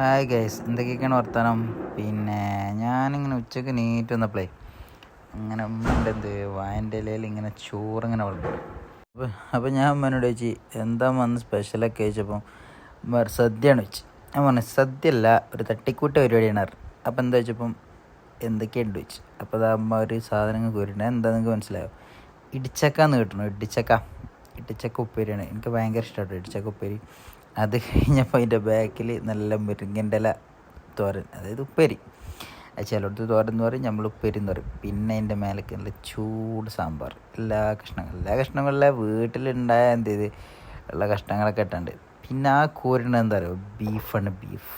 Hi guys എന്തൊക്കെയൊക്കെയാണ് വർത്തമാനം പിന്നെ ഞാനിങ്ങനെ ഉച്ചയ്ക്ക് നീറ്റ് വന്നപ്പോഴേ അങ്ങനെ ഉമ്മന്റെ എന്ത് വായന്റെ ഇലയിൽ ഇങ്ങനെ ചോറിങ്ങനെ വളർന്നു. അപ്പോൾ അപ്പോൾ ഞാൻ ഉമ്മനോട് ചോദിച്ചു എന്താ വന്ന് സ്പെഷ്യലൊക്കെ ചോദിച്ചപ്പം സദ്യയാണ് വെച്ച് ഞാൻ പറഞ്ഞു സദ്യ അല്ല ഒരു തട്ടിക്കൂട്ട പരിപാടിയാണ് അപ്പോൾ എന്താ വെച്ചപ്പം എന്തൊക്കെയുണ്ട് വെച്ച് അപ്പോൾ അത് അമ്മ ഒരു സാധനങ്ങൾ കോരിട്ടുണ്ട് എന്താ നിങ്ങൾക്ക് മനസ്സിലായോ? ഇടിച്ചക്ക എന്ന് കിട്ടണം ഇടിച്ചക്ക. ഇടിച്ചക്ക ഉപ്പേരിയാണ്. എനിക്ക് ഭയങ്കര ഇഷ്ടമാണ് ഇടിച്ചക്ക ഉപ്പേരി. അത് കഴിഞ്ഞപ്പോൾ അതിന്റെ ബാക്കിൽ നല്ല മുരിങ്ങന്റെ ഇല തോരൻ അതായത് ഉപ്പേരി. ചിലടത്ത് തോരൻ എന്ന് പറയും നമ്മൾ ഉപ്പേരി എന്ന് പറയും. പിന്നെ അതിന്റെ മേലേക്ക് നല്ല ചൂട് സാമ്പാർ. എല്ലാ കഷ്ണങ്ങളും എല്ലാ കഷ്ണങ്ങളിലെ വീട്ടിലുണ്ടായ എന്ത് ചെയ്ത് ഉള്ള കഷ്ണങ്ങളൊക്കെ ഇട്ടുണ്ട്. പിന്നെ ആ കോരിന് എന്താ പറയുക ബീഫാണ് ബീഫ്.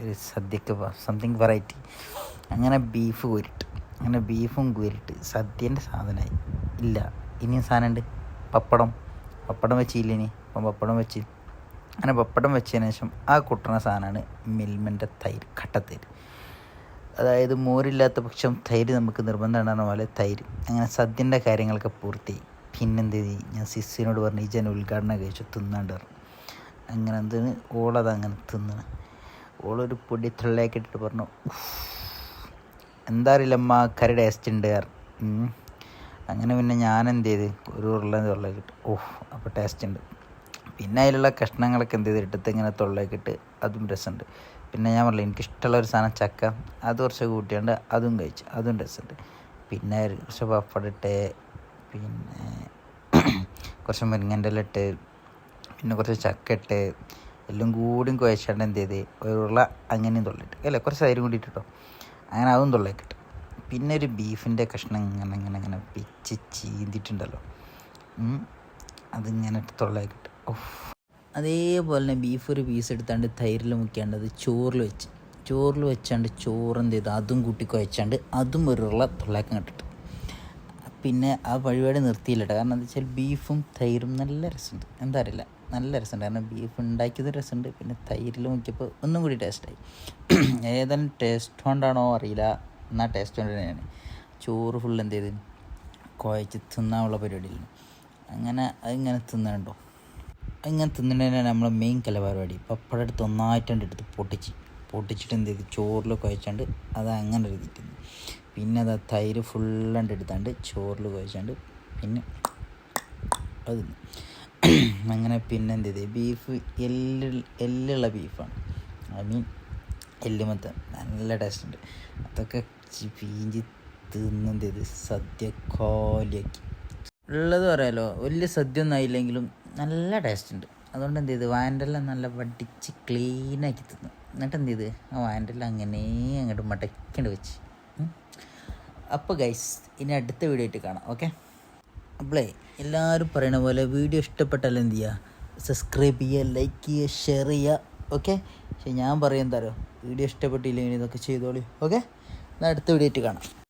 ഒരു സദ്യക്ക് സംതിങ് വെറൈറ്റി അങ്ങനെ ബീഫ് കോരിട്ട് അങ്ങനെ ബീഫും കോരിട്ട് സദ്യന്റെ സാധനമായി. ഇല്ല ഇനിയും സാധനമുണ്ട് പപ്പടം പപ്പടം വെച്ചില്ല ഇനി? അപ്പം പപ്പടം വെച്ച് അങ്ങനെ പപ്പടം വെച്ചതിന് ശേഷം ആ കുട്ടണ സാധനമാണ് മിൽമന്റെ തൈര് കട്ടത്തൈര് അതായത് മോരില്ലാത്ത പക്ഷം തൈര് നമുക്ക് നിർബന്ധമാണ് പോലെ തൈര്. അങ്ങനെ സദ്യന്റെ കാര്യങ്ങളൊക്കെ പൂർത്തിയായി പിന്നെന്ത് ചെയ്തി? ഞാൻ സിസ്സിനോട് പറഞ്ഞു ഈ ജന ഉദ്ഘാടനം കഴിച്ചു? തിന്നാണ്ട് പറഞ്ഞു. അങ്ങനെ എന്തിന് ഓളത് അങ്ങനെ തിന്നണം. ഓളൊരു പൊടി തള്ളയൊക്കെ ഇട്ടിട്ട് പറഞ്ഞു എന്താ അറിയില്ല അമ്മ കറി ടേസ്റ്റ് ഉണ്ട് അങ്ങനെ പിന്നെ ഞാൻ എന്ത് ചെയ്ത്? ഒരു ഉരുളൻ തൊള്ളയൊക്കെ ഇട്ട്. ഓഹ് അപ്പോൾ ടേസ്റ്റ് ഉണ്ട്. പിന്നെ അതിലുള്ള കഷ്ണങ്ങളൊക്കെ എന്ത് ചെയ്തിട്ട് ഇങ്ങനെ തൊള്ളേക്കിട്ട് അതും രസമുണ്ട്. പിന്നെ ഞാൻ പറഞ്ഞില്ല എനിക്കിഷ്ടമുള്ള ഒരു സാധനം ചക്ക. അത് കുറച്ച് കൂട്ടിയാണ്ട് അതും കഴിച്ചു. അതും രസമുണ്ട്. പിന്നെ കുറച്ച് പപ്പടിട്ട് പിന്നെ കുറച്ച് മുരിങ്ങന്റെ ഇട്ട് പിന്നെ കുറച്ച് ചക്ക ഇട്ട് എല്ലാം കൂടിയും കുഴച്ചാണ്ട് എന്ത് ചെയ്ത് ഒരു ഉരുള അങ്ങനെയും തൊള്ളിട്ട് അല്ലേ? കുറച്ച് തൈരും കൂടി ഇട്ടിട്ടോ. അങ്ങനെ അതും തൊള്ളയൊക്കെ പിന്നെ ഒരു ബീഫിന്റെ കഷ്ണം ഇങ്ങനെ ഇങ്ങനെ ഇങ്ങനെ പിച്ച് ചീന്തിട്ടുണ്ടല്ലോ അതിങ്ങനെ തൊള്ളയൊക്കെ ഇട്ട്. അതേപോലെ തന്നെ ബീഫ് ഒരു പീസ് എടുത്താണ്ട് തൈരിൽ മുക്കിയാണ്ട് അത് ചോറിൽ വെച്ച്. ചോറിൽ വെച്ചാണ്ട് ചോറ് എന്ത് ചെയ്തു? അതും കൂട്ടി കുഴച്ചാണ്ട് അതും ഒരു ഉള്ള തുള്ളാക്കം പിന്നെ ആ പരിപാടി നിർത്തിയില്ല കാരണം എന്താ വെച്ചാൽ ബീഫും തൈരും നല്ല രസമുണ്ട്. എന്താ അറിയില്ല. നല്ല രസമുണ്ട്. കാരണം ബീഫ് ഉണ്ടാക്കിയത് രസമുണ്ട്. പിന്നെ തൈരിൽ മുക്കിയപ്പോൾ ഒന്നും കൂടി ടേസ്റ്റായി ഏതെങ്കിലും ടേസ്റ്റ് കൊണ്ടാണോ അറിയില്ല. എന്നാൽ ടേസ്റ്റ് കൊണ്ട് തന്നെയാണ്. ചോറ് ഫുൾ എന്ത് ചെയ്ത്? കുഴച്ച് തിന്നാനുള്ള പരിപാടിയില്ല അങ്ങനെ അതിങ്ങനെ തിന്നണ്ടോ ഇങ്ങനെ തിന്നണേനാണ് നമ്മളെ മെയിൻ കല പരിപാടി പപ്പടം എടുത്ത് ഒന്നായിട്ടുണ്ട് എടുത്ത് പൊട്ടിച്ച് പൊട്ടിച്ചിട്ട് എന്ത് ചെയ്ത്? ചോറിൽ കുഴച്ചാണ്ട് അത് അങ്ങനെ എഴുതിയിട്ടുണ്ട് പിന്നെ അത് തൈര് ഫുള്ളണ്ട് എടുത്താണ്ട് ചോറിൽ കുഴച്ചാണ്ട് പിന്നെ അത് അങ്ങനെ പിന്നെ എന്ത് ചെയ്ത്? ബീഫ് എല്ല് എല്ലുള്ള ബീഫാണ് ഐ മീൻ എല്ലുമത്ത നല്ല ടേസ്റ്റ് ഉണ്ട്. അതൊക്കെ പീഞ്ചി തിന്നെന്ത് ചെയ്ത്? സദ്യ കോലിയാക്കി. ഉള്ളത് പറയാലോ വലിയ സദ്യ ഒന്നും ആയില്ലെങ്കിലും നല്ല ടേസ്റ്റ് ഉണ്ട്. അതുകൊണ്ട് എന്ത് ചെയ്ത്? വായന്റെല്ലാം നല്ല വടിച്ച് ക്ലീനാക്കി തിന്നു. എന്നിട്ട് എന്ത് ചെയ്ത്? ആ വായന്റെല്ലാം അങ്ങനെ അങ്ങോട്ട് മടക്കേണ്ടി വെച്ച്. അപ്പോൾ ഗൈസ് ഇനി അടുത്ത വീഡിയോ ആയിട്ട് കാണാം. ഓക്കെ അപ്പോളേ എല്ലാവരും പറയണ പോലെ വീഡിയോ ഇഷ്ടപ്പെട്ടാൽ എന്ത് ചെയ്യുക സബ്സ്ക്രൈബ് ചെയ്യുക ലൈക്ക് ചെയ്യുക ഷെയർ ചെയ്യുക. ഓക്കെ പക്ഷേ ഞാൻ പറയും എന്താ വീഡിയോ ഇഷ്ടപ്പെട്ടില്ലെങ്കിൽ ഇതൊക്കെ ചെയ്തോളൂ. ഓക്കെ എന്നാൽ അടുത്ത വീഡിയോ ആയിട്ട് കാണാം.